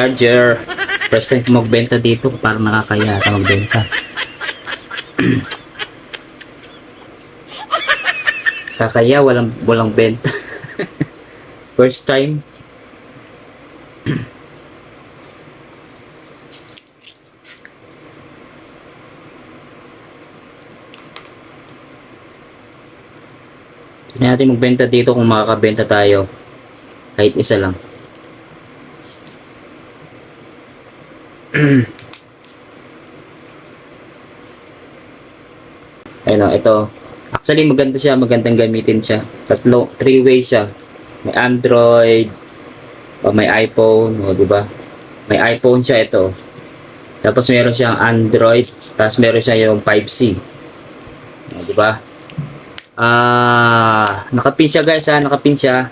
charger. First time magbenta dito, parang nakakaya ata magbenta. Kakaya, walang, walang benta. First time. Hindi natin magbenta dito kung makakabenta tayo. Kahit isa lang. Ayun o, ito. Actually, maganda siya. Magandang gamitin siya. Tatlo, three-way siya. May Android, o may iPhone, o di ba? May iPhone siya ito. Tapos meron siyang Android, tapos meron siya yung 5C. O, di ba? Ah, nakapin siya guys ha, nakapin siya.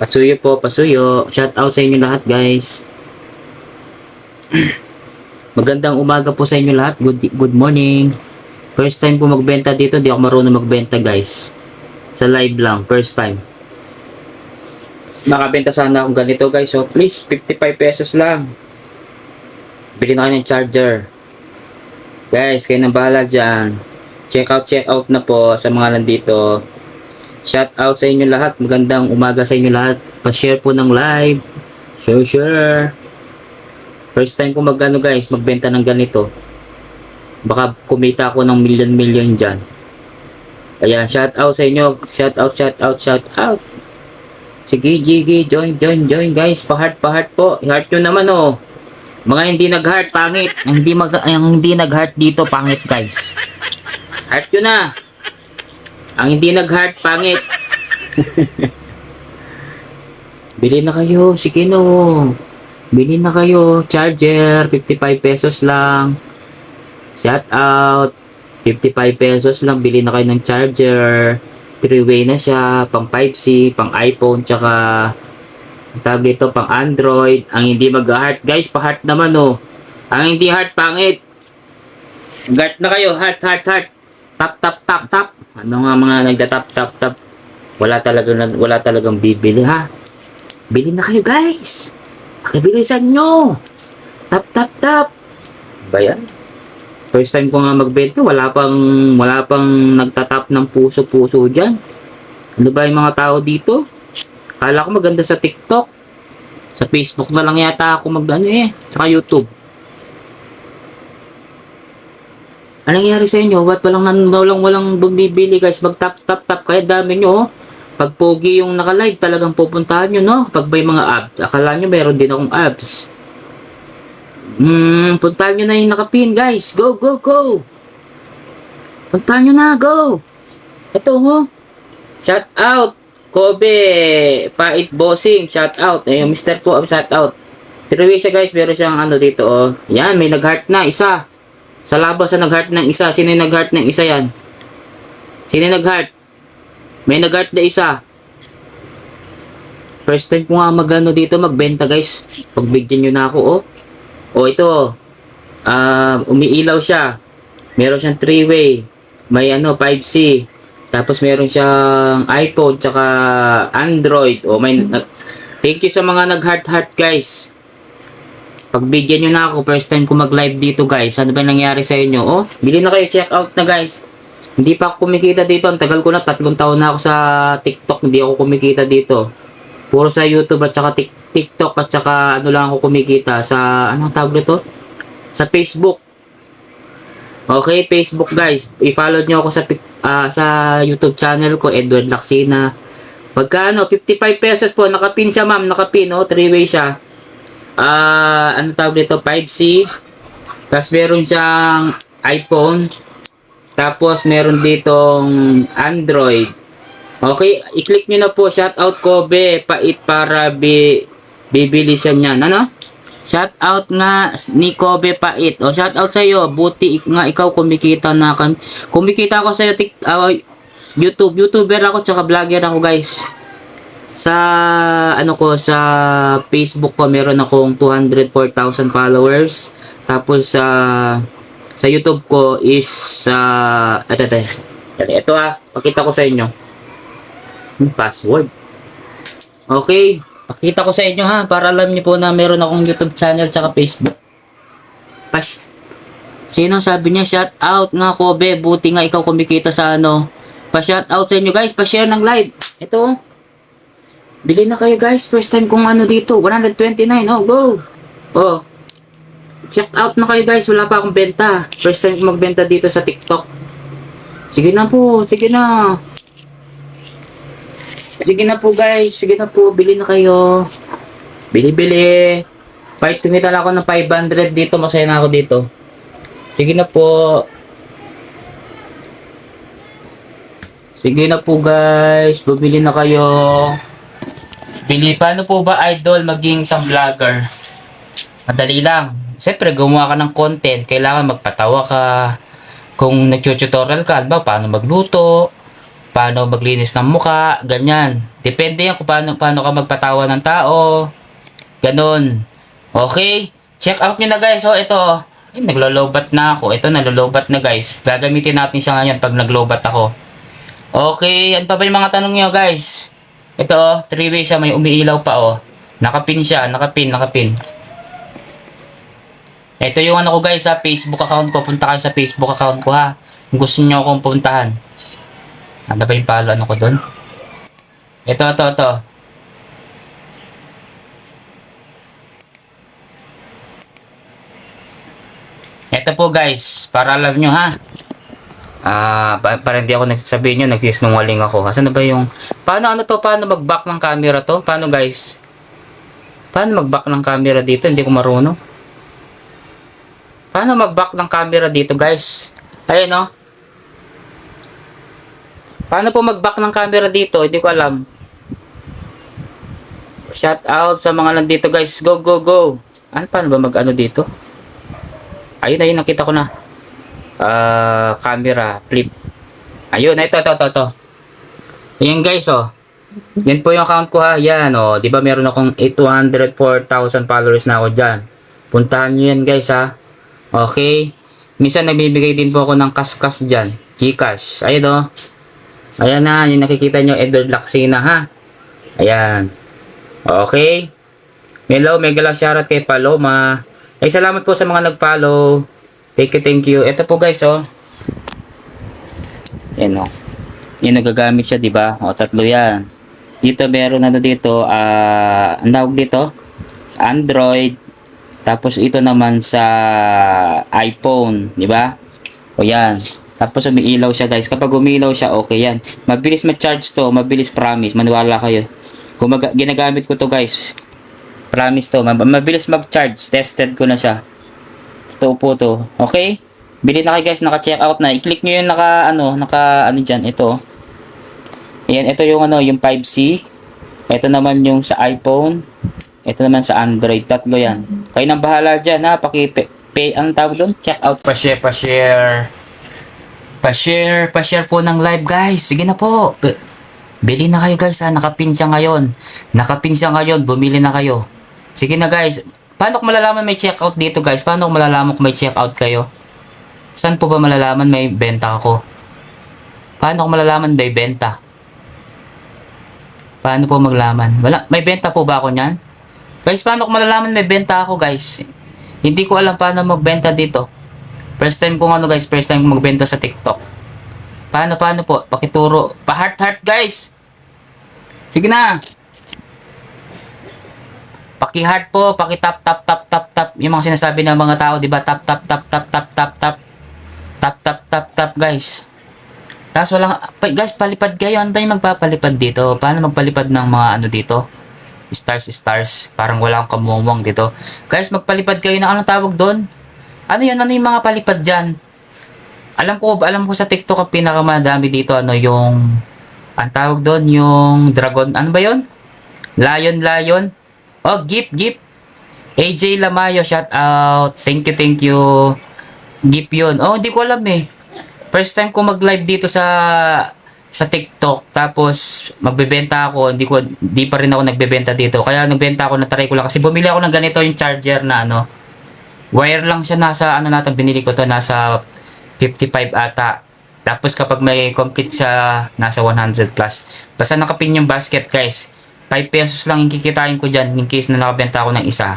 Pasuyo po, pasuyo. Shout out sa inyo lahat guys. Magandang umaga po sa inyo lahat. Good good morning. First time po magbenta dito, di ako marunong magbenta guys. Sa live lang, first time. Nakabenta sana akong ganito guys. So please, 55 pesos lang. Bili na kayo ng charger. Guys, kayo nang bahala dyan. Check out, check out na po sa mga nandito. Shout out sa inyo lahat. Magandang umaga sa inyo lahat. Pa-share po ng live. Share, share. First time ko magano guys, magbenta ng ganito. Baka kumita ako ng million-million dyan. Kaya shout out sa inyo. Shout out, shout out, shout out. Sige, Jiggy, join, join, join guys. Pa-heart, pa-heart po. I-heart nyo naman oh. Mga hindi nag-heart, pangit. Ang hindi, mag ang hindi nag-heart dito, pangit guys. Heart yun na. Ang hindi nag-heart, pangit. Bili na kayo, sige no. Bili na kayo, charger, 55 pesos lang. Shout out, 55 pesos lang, bili na kayo ng charger. 3-way na siya, pang 5C, pang iPhone, tsaka tawag dito, pang Android. Ang hindi mag-heart, guys, pa-heart naman oh. Ang hindi heart, pangit. Heart na kayo, heart, heart, heart. Tap, tap, tap, tap. Ano nga mga nagda-tap, tap, tap. Wala talagang, wala talagang bibili ha. Bili na kayo guys. Pakibilisan nyo. Tap, tap, tap. Ba yan? First time ko nga magbenta, wala pang, wala pang nagtatap ng puso-puso dyan. Ano ba yung mga tao dito? Kala ko maganda sa TikTok. Sa Facebook na lang yata ako mag, ano eh, saka YouTube. Anong nangyari sa inyo? Ba't walang, walang, walang bumibili guys? Mag tap tap tap kaya dami nyo. oh. Pag pogi yung naka-live, talagang pupuntahan nyo, no? Pag may mga abs. Akala nyo meron din akong abs. Hmm, puntahan nyo na yung nakapin, guys. Go, go, go! Puntahan nyo na, go! Ito, mo. Shout out! Kobe! Pait Bossing, shout out. Eh, Mr. Po, shout out. Tiruwi siya, guys. Meron siyang ano dito, oh. Yan, may nag-heart na, isa. Sa labas sa nag-heart ng isa. Sino yung nag-heart ng isa yan? Sino yung nag-heart? May nag-heart na isa. First time ko nga magano dito, magbenta guys. Pagbigyan nyo na ako, oh. Oh, ito. Ah, umiilaw siya. Meron siyang 3-way. May ano, 5C. Tapos meron siyang iPhone, tsaka Android. Oh, may... Thank you sa mga nag-heart-heart guys. Pagbigyan nyo na ako, first time ko mag-live dito guys. Ano ba nangyari sa inyo? Oh, bili na kayo, check out na guys. Hindi pa ako kumikita dito. Ang tagal ko na, tatlong taon na ako sa TikTok. Hindi ako kumikita dito. Puro sa YouTube at saka Tik- TikTok at saka ano lang ako kumikita sa, anong tawag nito? Sa Facebook. Okay, Facebook guys. I-follow nyo ako sa ah, sa YouTube channel ko, Edward Laksina. Pagka ano, 55 pesos po, nakapin siya ma'am, nakapin, oh, three-way siya. Ah, ano tawag dito, 5C. Tapos meron siyang iPhone. Tapos meron ditong Android. Okay, i-click nyo na po, shout out Kobe, pait para bi bibili siya niyan. Ano? Shout out nga ni Kobe Pait. O shout out sa iyo, buti nga ikaw kumikita na kan. Kumikita ako sa tik ah, YouTube, YouTuber ako tsaka vlogger ako, guys. Sa ano ko sa Facebook ko meron akong 204,000 followers. Tapos sa sa YouTube ko is sa ito, ito, ito, ito ah, pakita ko sa inyo. Yung password. Okay, Pakita ko sa inyo ha, para alam niyo po na meron akong YouTube channel tsaka Facebook. Pas, sino sabi niya, shout out nga Kobe, buti nga ikaw kumikita sa ano. Pa-shout out sa inyo guys, pa-share ng live. Ito oh. Bili na kayo guys, first time kong ano dito, 129, oh go! Oh, check out na kayo guys, wala pa akong benta. First time kong magbenta dito sa TikTok. Sige na po, sige na. Sige na po guys, sige na po, bili na kayo. Bili-bili. Fight tumita lang ako ng 500 dito, masaya na ako dito. Sige na po. Sige na po guys, bumili na kayo. Bili, paano po ba idol maging isang vlogger? Madali lang. Siyempre, gumawa ka ng content, kailangan magpatawa ka. Kung nag-tutorial ka, ba, paano magluto, paano maglinis ng muka, ganyan. Depende yan kung paano, paano ka magpatawa ng tao. Ganon. Okay? Check out nyo na guys. So, ito. Ay, naglolobat na ako. Ito, naglolobat na guys. Gagamitin natin siya ngayon pag naglobat ako. Okay, yan pa ba yung mga tanong nyo guys? Ito, oh, three-way siya, may umiilaw pa oh. Nakapin siya, nakapin, nakapin. Ito yung ano ko guys sa Facebook account ko. Punta kayo sa Facebook account ko ha. Gusto niyo akong puntahan. Ano ba yung palo ano ko doon? Ito, ito, ito. Ito po guys, para alam nyo ha. Ah, pa- para hindi ako nagsasabihin nyo, nagsisinungaling ako. Asan na ba yung... Paano ano to? Paano mag-back ng camera to? Paano guys? Paano mag-back ng camera dito? Hindi ko marunong. Paano mag-back ng camera dito guys? Ayun oh. Paano po mag-back ng camera dito? Hindi ko alam. Shout out sa mga nandito guys. Go, go, go. Ano, paano ba mag-ano dito? Ayun, ayun, nakita ko na. Ah, camera, flip. Ayun, ito, ito, ito, ito. Ayan guys, oh. Yan po yung account ko ha. Yan, oh. Di ba meron akong 804,000 followers na ako dyan. Puntahan nyo yan guys ha. Okay. Minsan nagbibigay din po ako ng kaskas dyan. Gcash. Ayun oh. Ayan na, yung nakikita nyo, Edward Laksina ha. Ayan. Okay. Hello, mega lang shoutout kay Paloma. Ay, salamat po sa mga nag-follow. Thank you, thank you. Ito po guys, oh. Yan, oh. Yan, nagagamit siya, di ba? O, tatlo yan. Dito, meron na dito, ah, ang tawag dito, Android. Tapos, ito naman sa iPhone, di ba? O, yan. Tapos, umiilaw siya, guys. Kapag umiilaw siya, okay yan. Mabilis ma-charge to, mabilis promise. Maniwala kayo. Mag- ginagamit ko to, guys. Promise to. Mab- mabilis mag-charge. Tested ko na siya. Ito po to. Okay? Bili na kayo guys, naka-check out na. I-click nyo yung naka, ano, naka, ano dyan, ito. Ayan, ito yung ano, yung 5C. Ito naman yung sa iPhone. Ito naman sa Android. Tatlo yan. Kayo nang bahala dyan, ha. Paki-pay, pay, ang tawag doon? Check out. Pa-share, pa-share. Pa-share, pa-share po ng live guys. Sige na po. B- Bili na kayo guys ha, nakapin siya ngayon. Nakapin siya ngayon, bumili na kayo. Sige na guys. Paano ko malalaman may checkout dito guys? Paano ko malalaman kung may checkout kayo? Saan po ba malalaman may benta ako? Paano ko malalaman may benta? Paano po maglaman? Wala, may benta po ba ako niyan? Guys, paano ko malalaman may benta ako guys? Hindi ko alam paano magbenta dito. First time ko ano guys, first time ko magbenta sa TikTok. Paano, paano po? Pakituro. Pa-heart-heart, guys. Sige na. Paki-heart po, paki-tap, tap, tap, tap, tap. Yung mga sinasabi ng mga tao, di ba? Tap, tap, tap, tap, tap, tap, tap. Tap, tap, tap, tap, guys. Tapos walang, guys, palipad kayo. Ano ba yung magpapalipad dito? Paano magpalipad ng mga ano dito? Stars, stars. Parang wala akong kamumong dito. Guys, magpalipad kayo na anong tawag doon? Ano yun? Ano yung mga palipad dyan? Alam ko, alam ko sa TikTok ang pinakamadami dito ano yung ang tawag doon yung dragon ano ba yon? Lion lion. Oh, Gip Gip. AJ Lamayo shout out. Thank you, thank you. Gip yun. Oh, hindi ko alam eh. First time ko mag-live dito sa sa TikTok tapos magbebenta ako hindi ko di pa rin ako nagbebenta dito kaya nagbenta ako na try ko lang kasi bumili ako ng ganito yung charger na ano wire lang siya nasa ano natin binili ko to nasa 55 ata. Tapos kapag may complete siya, nasa 100 plus. Basta nakapin yung basket guys. 5 pesos lang yung kikitain ko dyan in case na nakabenta ako ng isa.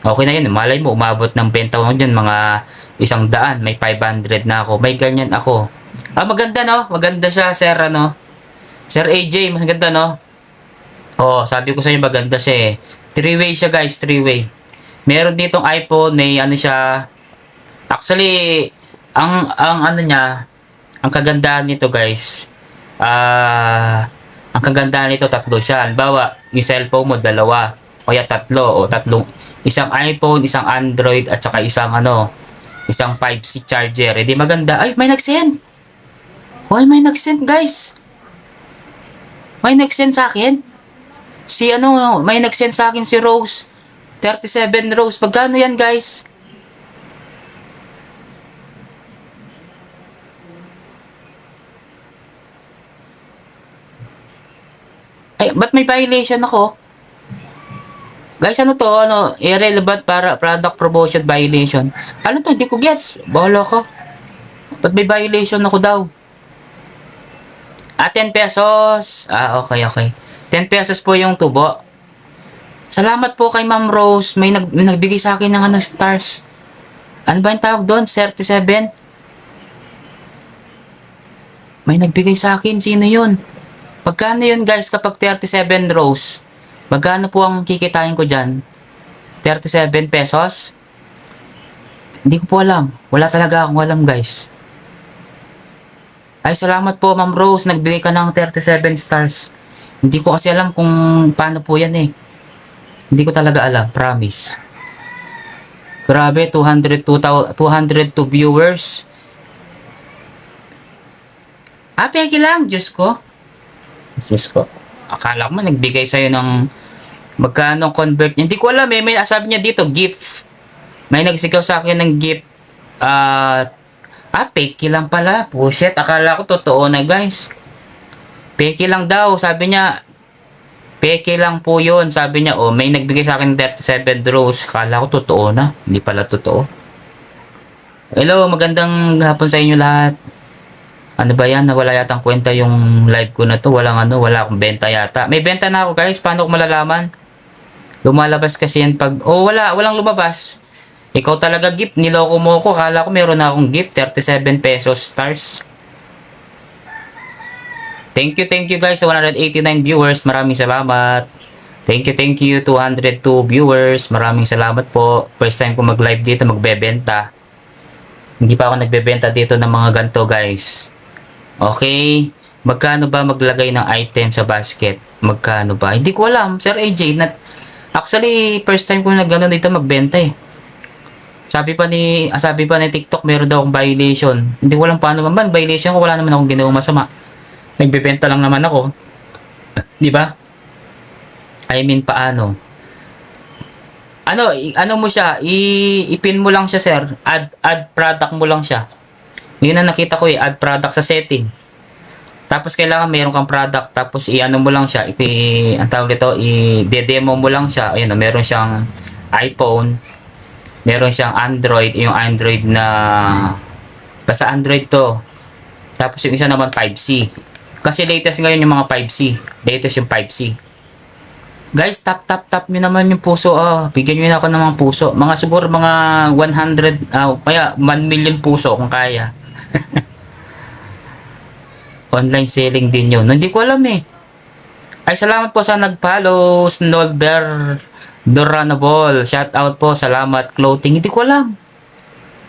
Okay na yun. Malay mo, umabot ng benta ko dyan mga isang daan. May 500 na ako. May ganyan ako. Ah, maganda no? Maganda siya, sir, ano? Sir AJ, maganda no? Oo, sabi ko sa inyo maganda siya eh. Three-way siya guys, three-way. Meron ditong iPhone, may ano siya. Actually, ang ang ano niya, ang kagandahan nito guys, ah, ang kagandahan nito tatlo siya. Halimbawa, yung cellphone mo dalawa, o ya tatlo, o tatlong, isang iPhone, isang Android, at saka isang ano, isang 5C charger. Eh di maganda. Ay, may nag-send! Hoy, may nag-send guys! May nag-send sa akin. Si ano, may nag-send sa akin si Rose. 37 Rose. Pagkano yan guys? Ay, ba't may violation ako? Guys, ano to? Ano, irrelevant para product promotion violation. Ano to? Hindi ko gets. Bahala ko. Ba't may violation ako daw? Ah, 10 pesos. Ah, okay, okay. 10 pesos po yung tubo. Salamat po kay Ma'am Rose. May, nag, may nagbigay sa akin ng ano, stars. Ano ba yung tawag doon? 37? May nagbigay sa akin. Sino yun? Pagkano yun guys kapag 37 rows? Magkano po ang kikitain ko dyan? 37 pesos? Hindi ko po alam. Wala talaga akong alam guys. Ay, salamat po Ma'am Rose. Nagbigay ka ng 37 stars. Hindi ko kasi alam kung paano po yan eh. Hindi ko talaga alam. Promise. Grabe, 202, 202 viewers. Ah, peki lang. Diyos ko. Diyos ko. Akala ko man nagbigay sa'yo ng magkano convert. Hindi ko alam eh. May sabi niya dito, gift. May nagsigaw sa akin ng gift. Ah, ah, peki lang pala. Puset, akala ko totoo na guys. Peki lang daw. Sabi niya, peki lang po yun. Sabi niya, oh, may nagbigay sa akin 37 rows. Akala ko totoo na. Hindi pala totoo. Hello, magandang hapon sa inyo lahat. Ano ba yan? Nawala yata ang kwenta yung live ko na to. Walang ano, wala akong benta yata. May benta na ako guys. Paano ko malalaman? Lumalabas kasi yan pag... Oh, wala. Walang lumabas. Ikaw talaga gift. Niloko mo ako. Kala ko meron na akong gift. 37 pesos stars. Thank you, thank you guys sa 189 viewers. Maraming salamat. Thank you, thank you 202 viewers. Maraming salamat po. First time ko mag-live dito, magbebenta. Hindi pa ako nagbebenta dito ng mga ganto guys. Okay. Magkano ba maglagay ng item sa basket? Magkano ba? Hindi ko alam. Sir AJ, na, actually, first time ko na gano'n dito magbenta eh. Sabi pa ni, sabi pa ni TikTok, meron daw akong violation. Hindi ko alam paano man violation ko, wala naman akong ginawang masama. Nagbebenta lang naman ako. Di ba? I mean, paano? Ano, ano mo siya, i- ipin mo lang siya, sir. Add, add product mo lang siya. Yun ang nakita ko eh, add product sa setting. Tapos kailangan meron kang product, tapos i-ano mo lang siya, i- ang tawag dito, i-demo mo lang siya. Ayun, meron siyang iPhone, meron siyang Android, yung Android na, basta Android to. Tapos yung isa naman 5C. Kasi latest ngayon yung mga 5C. Latest yung 5C. Guys, tap tap tap nyo naman yung puso. Oh, bigyan nyo na ako ng mga puso. Mga siguro mga 100, ah, kaya 1 million puso kung kaya. Online selling din yun. Hindi ko alam eh. Ay, salamat po sa nag-follow. Snolber Doranable. Shout out po. Salamat. Clothing. Hindi ko alam.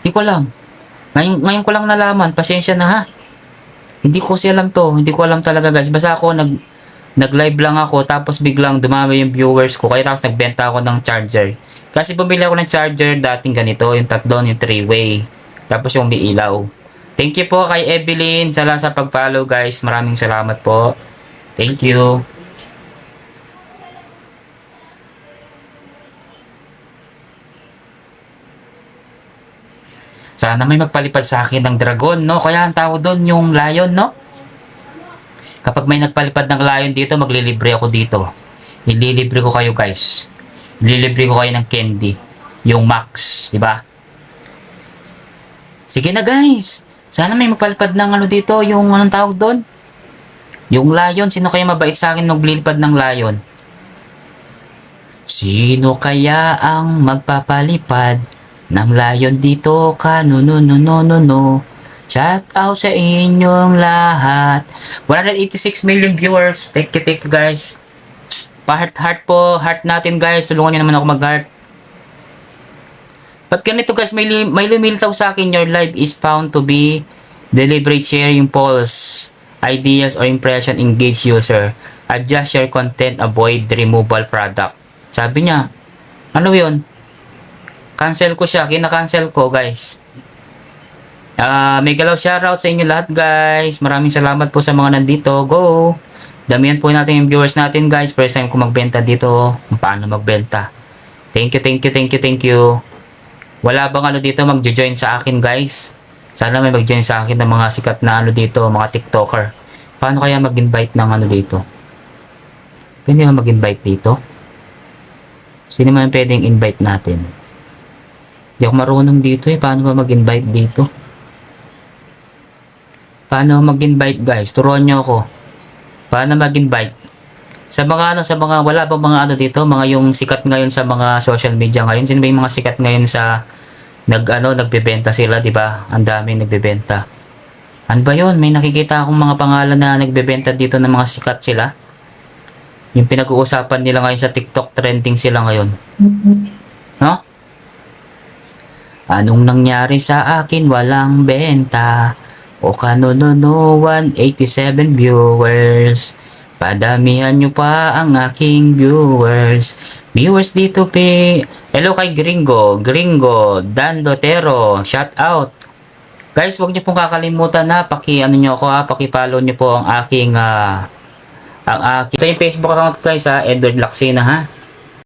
Hindi ko alam. Ngayon, ngayon ko lang nalaman. Pasensya na ha. Hindi ko kasi alam to. Hindi ko alam talaga guys. Basta ako nag nag-live lang ako tapos biglang dumami yung viewers ko. Kaya tapos nagbenta ako ng charger. Kasi bumili ako ng charger dating ganito. Yung tatlo, yung three-way. Tapos yung may. Thank you po kay Evelyn. Sala sa pag-follow guys. Maraming salamat po. Thank you. Sana may magpalipad sa akin ng dragon, no? Kaya ang tawag doon yung lion, no? Kapag may nagpalipad ng lion dito, maglilibre ako dito. Ililibre ko kayo, guys. Ililibre ko kayo ng candy. Yung max, di ba? Sige na, guys. Sana may magpalipad ng ano dito, yung anong tawag doon? Yung lion. Sino kaya mabait sa akin maglilipad ng lion? Sino kaya ang magpapalipad ng layon dito ka no no no no no no. Shout out sa inyong lahat. 186 million viewers. Thank you, thank you guys. Pa-heart heart po, heart natin guys. Tulungan niyo naman ako mag-heart. Pag ganito guys, may, li- may lumilitaw sa akin Your life is found to be Deliberate sharing polls Ideas or impression. Engage user. Adjust your content, avoid removal product. Sabi niya, ano yun? Cancel ko siya, kina-cancel ko guys. Ah, may galaw shoutout sa inyo lahat guys. Maraming salamat po sa mga nandito. Go! Damihan po natin yung viewers natin guys. First time ko magbenta dito. Paano magbenta. Thank you, thank you, thank you, thank you. Wala bang ano dito magjo-join sa akin guys? Sana may mag-join sa akin ng mga sikat na ano dito, mga TikToker. Paano kaya mag-invite ng ano dito? Pwede ba mag-invite dito? Sino man pwedeng invite natin? Hindi ako marunong dito eh. Paano ba mag-invite dito? Paano mag-invite guys? Turuan nyo ako. Paano mag-invite? Sa mga ano, sa mga, wala bang mga ano dito? Mga yung sikat ngayon sa mga social media ngayon. Sino ba yung mga sikat ngayon sa nag ano, nagbebenta sila, di ba? Ang dami nagbebenta. Ano ba yun? May nakikita akong mga pangalan na nagbebenta dito ng mga sikat sila. Yung pinag-uusapan nila ngayon sa TikTok, trending sila ngayon. No? Anong nangyari sa akin? Walang benta. O kano no no 187 viewers. Padamihan nyo pa ang aking viewers. Viewers dito pe. Hello kay Gringo. Gringo. Dan Dotero. Shout out. Guys, huwag niyo pong kakalimutan na paki ano niyo ako ha, paki-follow niyo po ang aking ah ang aking ito yung Facebook account guys ha, Edward Laxina ha.